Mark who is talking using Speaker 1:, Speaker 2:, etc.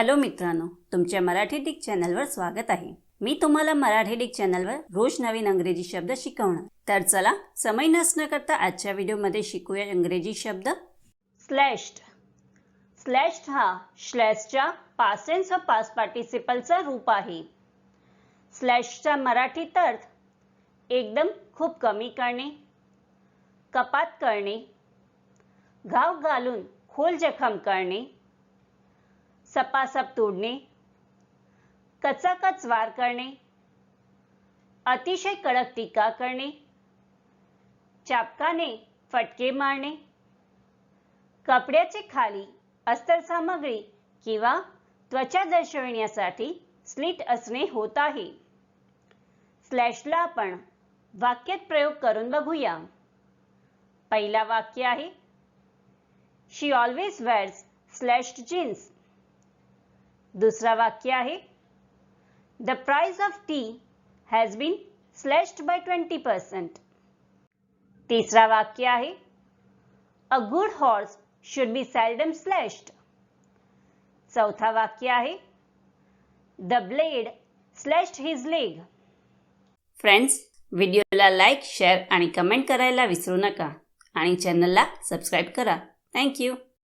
Speaker 1: Hello मित्रांनो तुमच्या Marathi Dick चॅनलवर स्वागत आहे. मी तुम्हाला मराठी डिक चॅनलवर रोज नवीन अंग्रेजी शब्द शिकवणार. तर चला समय नसणं करता आजच्या व्हिडिओमध्ये शिकूया इंग्रजी शब्द. स्लॅश्ड स्लॅश्ड हा श्लॅशच्या पासेन्स व पास पार्टिसिपलचा रूप आहे. स्लॅशचा मराठीत अर्थ एकदम खूप कमी करणे कपात करणे घाव घालून खोल जखम करणे सपासप तोडणे कचाकच वार करणे अतिशय कडक टीका करणे चापकाने फटके मारणे कपड्याचे खाली अस्तर सामग्री किंवा त्वचा दर्शविण्यासाठी स्लिट असणे होत आहे. स्लॅशला आपण वाक्यात प्रयोग करून बघूया. पहिला वाक्य आहे she always wears slash jeans दुसरा वाक्य आहे. The price of tea has been slashed by twenty percent तिसरा वाक्य आहे. A good horse should be seldom slashed चौथा वाक्य आहे. The blade slashed his leg friends व्हिडिओला लाईक शेअर आणि कमेंट करायला विसरू नका. आणि चॅनलला सबस्क्राईब करा. थँक्यू